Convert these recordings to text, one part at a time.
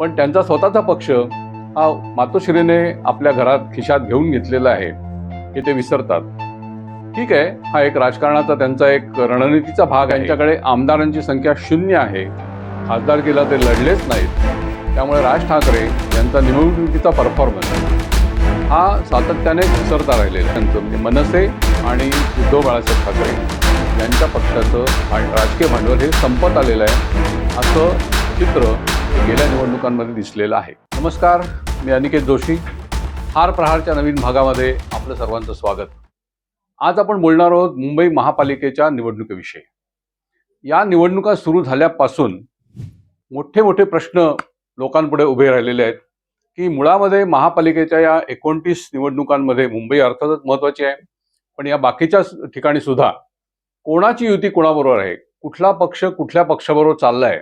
पण त्यांचा स्वतःचा पक्ष हा मातोश्रीने आपल्या घरात खिशात घेऊन घेतलेला आहे. हे ते विसरतात. ठीक आहे हा एक राजकारणाचा त्यांचा एक रणनीतीचा भाग आहे. त्यांच्याकडे आमदारांची संख्या शून्य आहे. खासदारकीला ते लढलेच नाहीत. त्यामुळे राज ठाकरे यांचा निवडणुकीचा परफॉर्मन्स हा सातत्याने घसरता राहिलेला त्यांचं म्हणजे मनसे आणि उद्धव बाळासाहेब ठाकरे यांच्या पक्षाचं आणि राजकीय भांडवल हे संपत आलेलं आहे. असं चित्र गेल्या निवडणुकांमध्ये दिसलेला आहे. नमस्कार मी अनिकेत जोशी. हार प्रहारच्या नवीन भागामध्ये आपलं सर्वांचं स्वागत. आज आपण बोलणार आहोत मुंबई महापालिकेच्या निवडणुकीविषयी. या निवडणुका सुरू झाल्यापासून मोठे मोठे प्रश्न लोकांपुढे उभे राहिलेले आहेत की मुळामध्ये महापालिकेच्या या एकोणतीस निवडणुकांमध्ये मुंबई अर्थातच महत्वाची आहे पण या बाकीच्या ठिकाणी सुद्धा कोणाची युती कोणाबरोबर आहे कुठला पक्ष कुठल्या पक्षाबरोबर चाललाय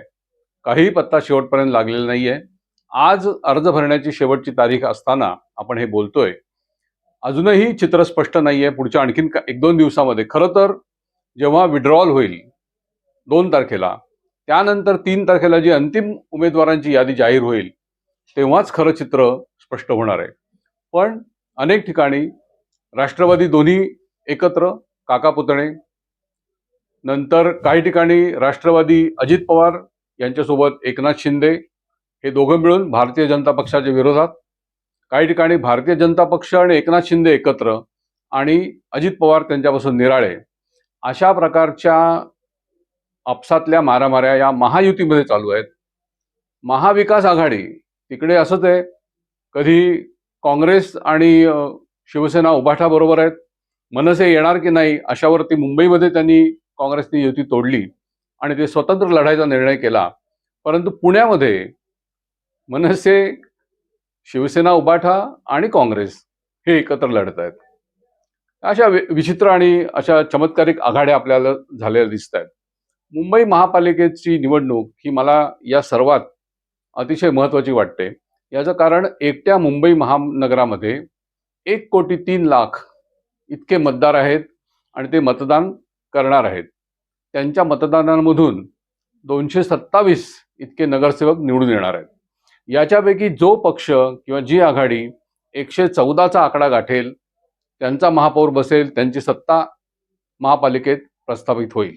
काहीही पत्ता शेवटपर्यंत लागलेला नाहीये. आज अर्ज भरण्याची शेवटची तारीख असताना आपण हे बोलतोय. अजूनही चित्र स्पष्ट नाहीये. पुढच्या आणखीन एक दोन दिवसामध्ये. खरं तर जेव्हा विड्रॉल होईल दोन तारखेला त्यानंतर तीन तारखेला जी अंतिम उमेदवारांची यादी जाहीर होईल तेव्हाच खरं चित्र स्पष्ट होणार आहे. पण अनेक ठिकाणी राष्ट्रवादी दोन्ही एकत्र काका पुतणे. नंतर काही ठिकाणी राष्ट्रवादी अजित पवार यांच्यासोबत एकनाथ शिंदे हे दोघं मिळून भारतीय जनता पक्षाच्या विरोधात काही ठिकाणी भारतीय जनता पक्ष आणि एकनाथ शिंदे एकत्र आणि अजित पवार त्यांच्यापासून निराळे. अशा प्रकारच्या आपसातल्या मारामाऱ्या या महायुतीमध्ये चालू आहेत. महाविकास आघाडी तिकडे असंच आहे. कधी काँग्रेस आणि शिवसेना उभाठाबरोबर आहेत. मनसे येणार की नाही अशावरती मुंबईमध्ये त्यांनी काँग्रेसने युती तोडली. आणि ते स्वतंत्र लढायचा निर्णय केला. परंतु पुण्यामध्ये मनसे शिवसेना उबाठा आणि काँग्रेस हे एकत्र लढत आहेत. अशा वि- विचित्र आणि अशा चमत्कारिक आघाड्या आपल्याला झालेल्या दिसत आहेत मुंबई महापालिकेची निवडणूक ही मला या सर्वात अतिशय महत्त्वाची वाटते. याचं कारण एकट्या मुंबई महानगरामध्ये एक कोटी तीन लाख इतके मतदार आहेत आणि ते मतदान करणार आहेत. त्यांच्या मतदानांमधून दोनशे सत्तावीस इतके नगरसेवक निवडून येणार आहेत. याच्यापैकी जो पक्ष किंवा जी आघाडी एकशे चौदाचा आकडा गाठेल त्यांचा महापौर बसेल त्यांची सत्ता महापालिकेत प्रस्थापित होईल.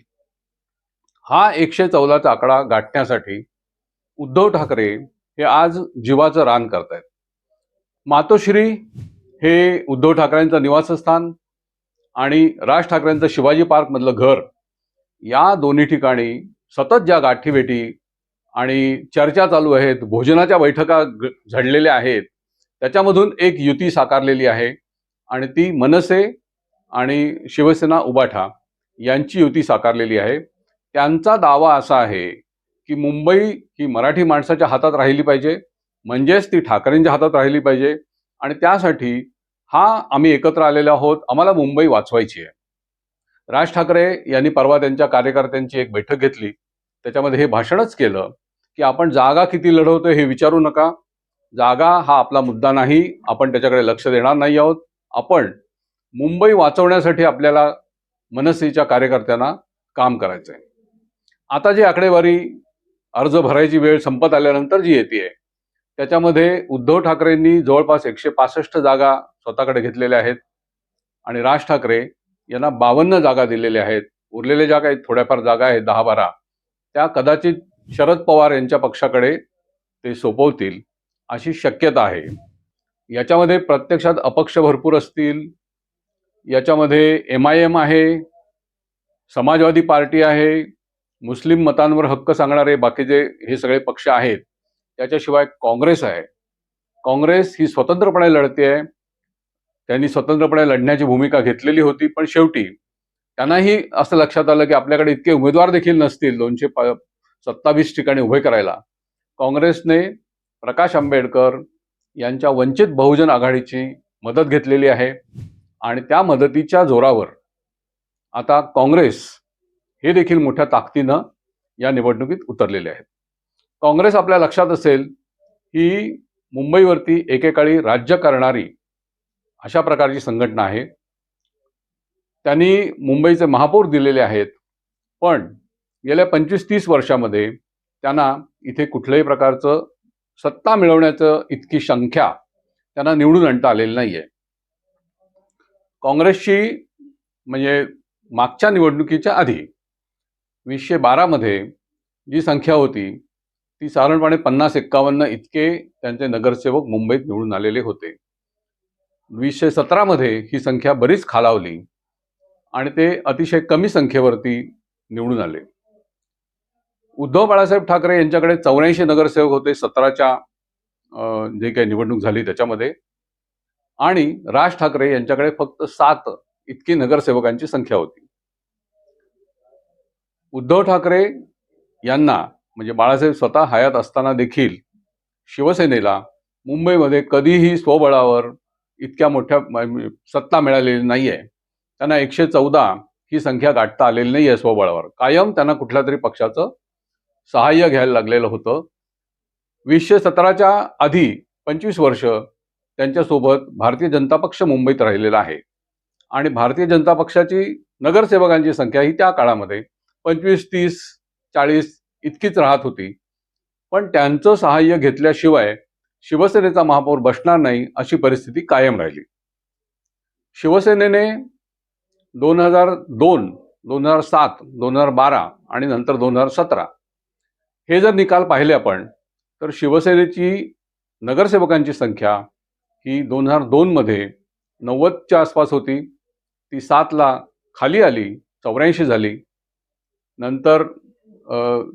हा एकशे चौदाचा आकडा गाठण्यासाठी उद्धव ठाकरे हे आज जीवाचं रान करतायत. मातोश्री हे उद्धव ठाकरेंचं निवासस्थान आणि राज ठाकरेंचं शिवाजी पार्कमधलं घर या दोन्ही ठिकाणी सतत ज्या गाठीभेटी आणि चर्चा चालू आहेत भोजनाच्या बैठका झडलेल्या आहेत त्याच्यामधून एक युती साकारलेली आहे आणि ती मनसे आणि शिवसेना उबाठा यांची युती साकारलेली आहे. त्यांचा दावा असा आहे की मुंबई ही मराठी माणसाच्या हातात राहिली पाहिजे म्हणजेच ती ठाकरेंच्या हातात राहिली पाहिजे आणि त्यासाठी हा आम्ही एकत्र आलेलो आहोत आम्हाला मुंबई वाचवायची आहे. राज ठाकरे यांनी परवा त्यांच्या कार्यकर्त्यांची एक बैठक घेतली. त्याच्यामध्ये हे भाषणच केलं की आपण जागा किती लढवतो हे विचारू नका. जागा हा आपला मुद्दा नाही. आपण त्याच्याकडे लक्ष देणार नाही आहोत. आपण मुंबई वाचवण्यासाठी आपल्याला मनसेच्या कार्यकर्त्यांना काम करायचं आहे आता जी आकडेवारी अर्ज भरायची वेळ संपत आल्यानंतर जी येते त्याच्यामध्ये उद्धव ठाकरेंनी जवळपास एकशे पासष्ट जागा स्वतःकडे घेतलेल्या आहेत. आणि राज ठाकरे यांना बावन्न जागा दिलेल्या आहेत. उरलेल्या ज्या काही थोड्याफार जागा आहेत दहा बारा त्या कदाचित शरद पवार यांच्या पक्षाकडे ते सोपवतील अशी शक्यता आहे. याच्यामध्ये प्रत्यक्षात अपक्ष भरपूर असतील. याच्यामध्ये एम आय एम आहे. समाजवादी पार्टी आहे. मुस्लिम मतांवर हक्क सांगणारे बाकीचे हे सगळे पक्ष आहेत त्याच्याशिवाय काँग्रेस आहे. काँग्रेस ही स्वतंत्रपणे लढते आहे त्यांनी स्वतंत्रपणे लढण्याची भूमिका घेतलेली होती पण शेवटी त्यांनाही असं लक्षात आलं की आपल्याकडे इतके उमेदवार देखील नसतील दोनशे प सत्तावीस ठिकाणी उभे करायला. काँग्रेसने प्रकाश आंबेडकर यांच्या वंचित बहुजन आघाडीची मदत घेतलेली आहे आणि त्या मदतीच्या जोरावर आता काँग्रेस हे देखील मोठ्या ताकदीनं या निवडणुकीत उतरलेले आहेत. काँग्रेस आपल्या लक्षात असेल ही मुंबईवरती एकेकाळी राज्य करणारी अशा प्रकारची संघटना आहे. त्यांनी मुंबईचे महापौर दिलेले आहेत. पण गेल्या पंचवीस तीस वर्षामध्ये त्यांना इथे कुठल्याही प्रकारचं सत्ता मिळवण्याचं इतकी संख्या त्यांना निवडून आणता आलेली नाहीये. काँग्रेसची म्हणजे मागच्या निवडणुकीच्या आधी वीसशे बारामध्ये जी संख्या होती ती साधारणपणे पन्नास एक्कावन्न इतके त्यांचे नगरसेवक मुंबईत निवडून आलेले होते. वीसशे सतरामध्ये ही संख्या बरीच खालावली आणि ते अतिशय कमी संख्येवरती निवडून आले. उद्धव बाळासाहेब ठाकरे यांच्याकडे चौऱ्याऐंशी नगरसेवक होते सतराच्या अं, जे काही निवडणूक झाली त्याच्यामध्ये. आणि राज ठाकरे यांच्याकडे फक्त सात इतकी नगरसेवकांची संख्या होती. उद्धव ठाकरे यांना म्हणजे बाळासाहेब स्वतः हयात असताना देखील शिवसेनेला मुंबईमध्ये कधीही स्वबळावर इतक्या मोठ्या सत्ता मिळालेली नाही आहे त्यांना एकशे चौदा ही संख्या गाठता आलेली नाही आहे स्वबळावर. कायम त्यांना कुठल्या तरी पक्षाचं सहाय्य घ्यायला लागलेलं होतं. वीसशे सतराच्या आधी पंचवीस वर्ष त्यांच्यासोबत भारतीय जनता पक्ष मुंबईत राहिलेला आहे. आणि भारतीय जनता पक्षाची नगरसेवकांची संख्या ही त्या काळामध्ये पंचवीस तीस चाळीस इतकीच राहत होती. पण त्यांचं सहाय्य घेतल्याशिवाय शिवसेनेचा महापौर बसणार नाही अशी परिस्थिती कायम राहिली. शिवसेनेने दोन हजार दोन दोन हजार सात दोन हजार बारा आणि नंतर दोन हजार सतरा हे जर निकाल पाहिले आपण तर शिवसेनेची नगरसेवकांची संख्या ही दोन हजार दोनमध्ये नव्वदच्या आसपास होती. ती सातला खाली आली चौऱ्याऐंशी झाली. नंतर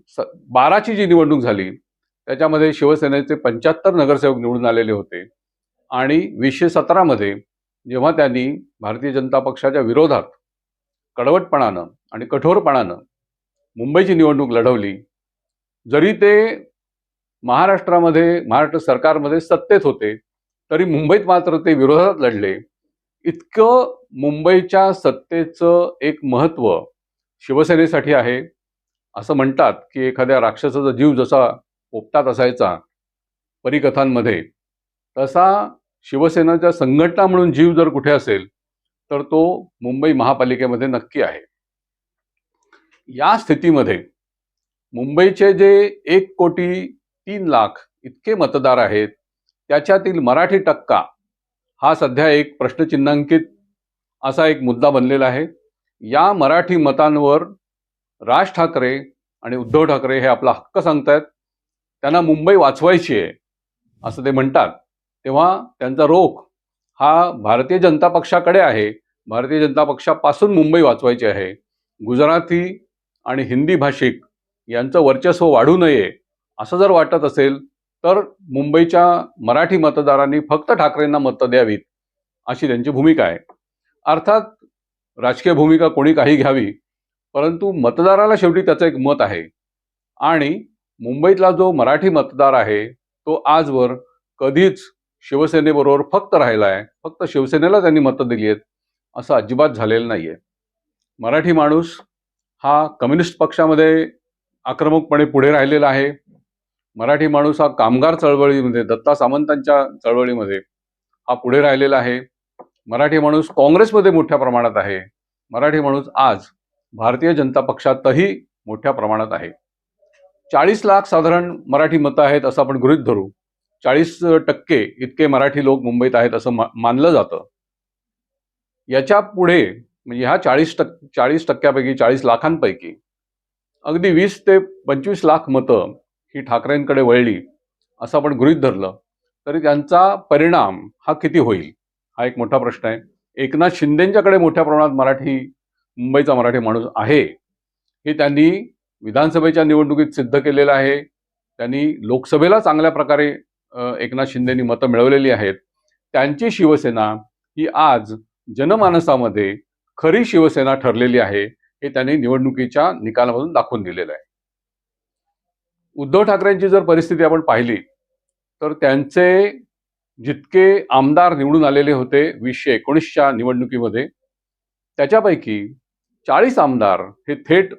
स बाराची जी निवडणूक झाली त्याच्यामध्ये शिवसेनेचे पंच्याहत्तर नगरसेवक निवडून आलेले होते. आणि वीसशे सतरामध्ये जेव्हा त्यांनी भारतीय जनता पक्षाच्या विरोधात कडवटपणानं आणि कठोरपणानं मुंबईची निवडणूक लढवली जरी ते महाराष्ट्रामध्ये महाराष्ट्र सरकारमध्ये सत्तेत होते तरी मुंबईत मात्र ते विरोधात लढले. इतकं मुंबईच्या सत्तेचं एक महत्त्व शिवसेनेसाठी आहे असं म्हणतात की एखाद्या राक्षसाचा जीव जसा पोपटात असायचा. परिकथांमध्ये. तसा शिवसेनेच्या संघटना म्हणून जीव जर कुठे असेल तर तो मुंबई महापालिकेमध्ये नक्की आहे. या स्थितीमध्ये मुंबईचे जे एक कोटी तीन लाख इतके मतदार आहेत त्याच्यातील मराठी टक्का हा सध्या एक प्रश्नचिन्हांकित असा एक मुद्दा बनलेला आहे. या मराठी मतांवर राज ठाकरे आणि उद्धव ठाकरे हे आपला हक्क सांगतायत. त्यांना मुंबई वाचवायची आहे असं ते म्हणतात. तेव्हा त्यांचा रोख हा भारतीय जनता पक्षाकडे आहे. भारतीय जनता पक्षापासून मुंबई वाचवायची आहे. गुजराती आणि हिंदी भाषिक यांचं वर्चस्व वाढू नये असं जर वाटत असेल तर मुंबईच्या मराठी मतदारांनी फक्त ठाकरेंना मतं द्यावीत अशी त्यांची भूमिका आहे. अर्थात राजकीय भूमिका कोणी काही घ्यावी परंतु मतदाराला शेवटी त्याचं एक मत आहे. आणि मुंबईतला जो मराठी मतदार आहे तो आजवर कधीच शिवसेनेबरोबर फक्त राहिला आहे फक्त शिवसेनेला त्यांनी मतं दिली आहेत असं अजिबात झालेलं नाही आहे मराठी माणूस हा कम्युनिस्ट पक्षामध्ये आक्रमकपणे पुढे राहिलेला आहे. मराठी माणूस हा कामगार चळवळीमध्ये दत्ता सामंतांच्या चळवळीमध्ये हा पुढे राहिलेला आहे. मराठी माणूस काँग्रेसमध्ये मोठ्या प्रमाणात आहे. मराठी माणूस आज भारतीय जनता पक्षातही मोठ्या प्रमाणात आहे. चाळीस लाख साधारण मराठी मतं आहेत असं आपण गृहीत धरू. चाळीस टक्के इतके मराठी लोक मुंबईत आहेत असं मा- मानलं जातं. याच्यापुढे म्हणजे ह्या चाळीस टक् चाळीस टक्क्यापैकी चाळीस लाखांपैकी अगदी वीस ते पंचवीस लाख मतं ही ठाकरेंकडे वळली असं आपण गृहीत धरलं. तरी त्यांचा परिणाम हा किती होईल? हा एक मोठा प्रश्न आहे. एकनाथ शिंदेंच्याकडे मोठ्या प्रमाणात मराठी मुंबईचा मराठी माणूस आहे. हे त्यांनी विधानसभेच्या निवडणुकीत सिद्ध केलेलं आहे. त्यांनी लोकसभेला चांगल्या प्रकारे एकनाथ शिंदेनी मतं मिळवलेली आहेत. त्यांची शिवसेना ही आज जनमानसामध्ये खरी शिवसेना ठरलेली आहे हे त्यांनी निवडणुकीच्या निकालामधून दाखवून दिलेलं आहे. उद्धव ठाकरेंची जर परिस्थिती आपण पाहिली तर त्यांचे जितके आमदार निवडून आलेले होते वीसशे एकोणीसच्या निवडणुकीमध्ये त्याच्यापैकी चाळीस आमदार हे थेट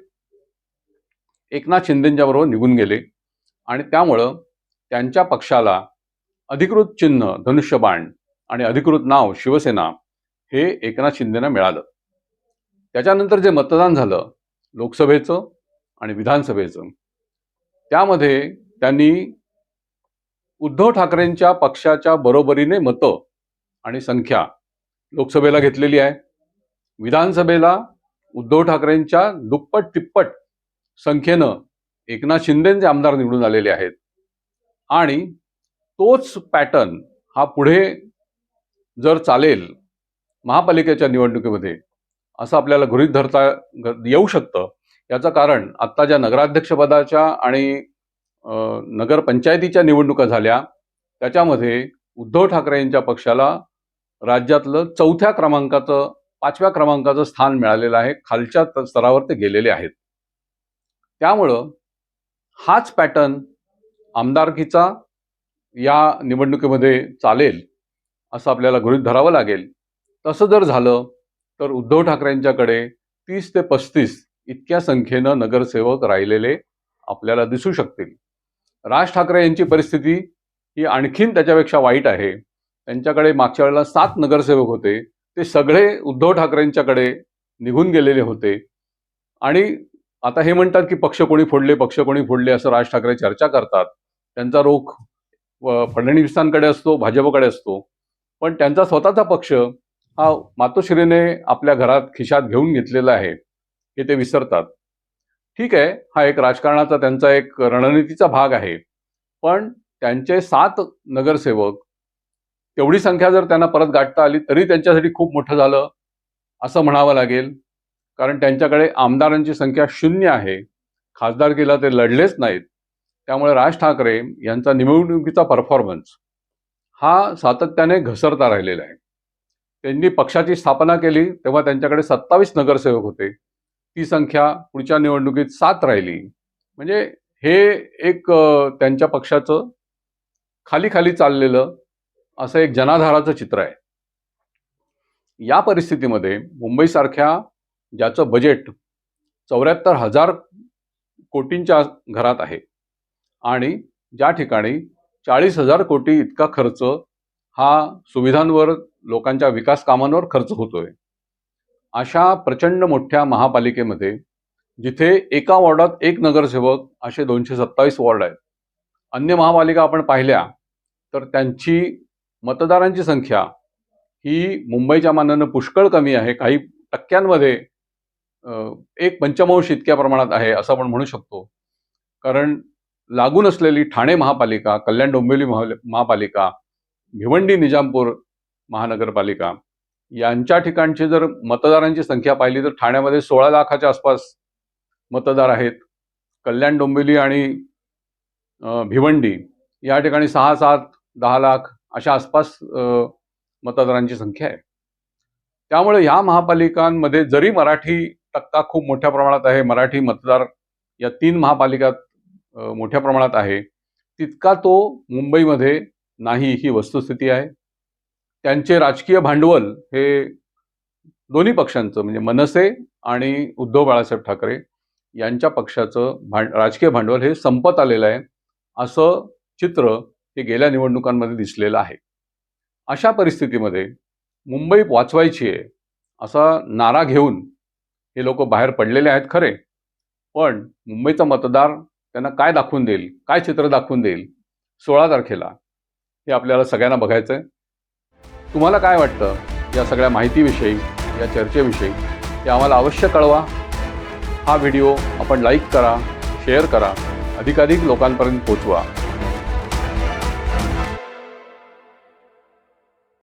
एकनाथ शिंदेच्या बरोबर निघून गेले. आणि त्यामुळं त्यांच्या पक्षाला अधिकृत चिन्ह धनुष्यबाण आणि अधिकृत नाव शिवसेना हे एकनाथ शिंदेना मिळालं. त्याच्यानंतर जे मतदान झालं लोकसभेचं आणि विधानसभेचं त्यामध्ये त्यांनी उद्धव ठाकरेंच्या पक्षाच्या बरोबरीने मतं आणि संख्या लोकसभेला घेतलेली आहे. विधानसभेला उद्धव ठाकरेंच्या दुप्पट तिप्पट संख्येनं एकनाथ शिंदेचे आमदार निवडून आलेले आहेत. आणि तोच पॅटर्न हा पुढे जर चालेल महापालिकेच्या निवडणुकीमध्ये असं आपल्याला गृहीत धरता येऊ शकतं. याचं कारण आत्ता ज्या नगराध्यक्षपदाच्या आणि नगरपंचायतीच्या निवडणुका झाल्या त्याच्यामध्ये उद्धव ठाकरे यांच्या पक्षाला राज्यातलं चौथ्या क्रमांकाचं पाचव्या क्रमांकाचं स्थान मिळालेलं आहे. खालच्या त- स्तरावर ते गेलेले आहेत. त्यामुळं हाच पॅटर्न आमदारकीचा या निवडणुकीमध्ये चालेल असं आपल्याला गृहित धरावं लागेल. तसं जर झालं तर उद्धव ठाकरेंच्याकडे तीस ते पस्तीस इतक्या संख्येनं नगरसेवक राहिलेले आपल्याला दिसू शकतील. राज ठाकरे यांची परिस्थिती ही आणखीन त्याच्यापेक्षा वाईट आहे. त्यांच्याकडे मागच्या वेळेला सात नगरसेवक होते. ते सगळे उद्धव ठाकरेंच्याकडे निघून गेलेले होते. आणि आता हे म्हणतात की पक्ष कोणी फोडले पक्ष कोणी फोडले असं राज ठाकरे चर्चा करतात. त्यांचा रोख फडणवीसांकडे असतो भाजपकडे असतो. पण त्यांचा स्वतःचा पक्ष हा मातोश्रीने आपल्या घरात खिशात घेऊन घेतलेला आहे हे ते विसरतात. ठीक आहे हा एक राजकारणाचा त्यांचा एक रणनीतीचा भाग आहे. पण त्यांचे सात नगरसेवक तेवढी संख्या जर त्यांना परत गाठता आली तरी त्यांच्यासाठी खूप मोठं झालं असं म्हणावं लागेल. कारण त्यांच्याकडे आमदारांची संख्या शून्य आहे. खासदारकीला ते लढलेच नाहीत. त्यामुळे राज ठाकरे यांचा निवडणुकीचा परफॉर्मन्स हा सातत्याने घसरता राहिलेला आहे. त्यांनी पक्षाची स्थापना केली तेव्हा त्यांच्याकडे सत्तावीस नगरसेवक होते. ती संख्या पुढच्या निवडणुकीत सात राहिली. म्हणजे हे एक त्यांच्या पक्षाचं खाली खाली चाललेलं असं एक जनाधाराचं चित्र आहे. या परिस्थितीमध्ये मुंबईसारख्या ज्याचं बजेट चौऱ्याहत्तर हजार कोटींच्या घरात आहे. आणि ज्या ठिकाणी चाळीस हजार कोटी इतका खर्च हा सुविधांवर लोकांच्या विकास कामांवर खर्च होतोय. अशा प्रचंड मोठ्या महापालिकेमध्ये जिथे एका वॉर्डात एक नगरसेवक असे दोनशे सत्तावीस वॉर्ड आहेत अन्य महापालिका आपण पाहिल्या तर त्यांची मतदारांची संख्या ही मुंबईच्या मानानं पुष्कळ कमी आहे. काही टक्क्यांमध्ये एक पंचमांश इतक्या प्रमाणात आहे असं आपण म्हणू शकतो. कारण लागून असलेली ठाणे महापालिका कल्याण डोंबिवली महा- महापालिका भिवंडी निजामपूर महानगरपालिका यांच्या ठिकाणची जर मतदारांची संख्या पाहिली तर ठाण्यामध्ये सोळा लाखाच्या आसपास मतदार आहेत. कल्याण डोंबिवली आणि भिवंडी या ठिकाणी सहा सात दहा लाख अशा आसपास मतदारांची संख्या आहे. त्यामुळे ह्या महापालिकांमध्ये जरी मराठी टक्का खूप मोठ्या प्रमाणात आहे. मराठी मतदार या तीन महापालिकात मोठ्या प्रमाणात आहे. तितका तो मुंबईमध्ये नाही ही वस्तुस्थिती आहे. त्यांचे राजकीय भांडवल हे दोन्ही पक्षांचं म्हणजे मनसे आणि उद्धव बाळासाहेब ठाकरे यांच्या पक्षाचं भांड राजकीय भांडवल हे संपत आलेलं आहे. असं चित्र हे गेल्या निवडणुकांमध्ये दिसलेलं आहे. अशा परिस्थितीमध्ये मुंबई वाचवायची आहे असा नारा घेऊन हे लोक बाहेर पडलेले आहेत खरे. पण मुंबईचा मतदार त्यांना काय दाखवून देईल? काय चित्र दाखवून देईल? सोळा तारखेला हे आपल्याला सगळ्यांना बघायचं आहे तुम्हाला काय वाटतं या सगळ्या माहितीविषयी या चर्चेविषयी ते आम्हाला अवश्य कळवा. हा व्हिडिओ आपण लाईक करा शेअर करा. अधिकाधिक लोकांपर्यंत पोचवा.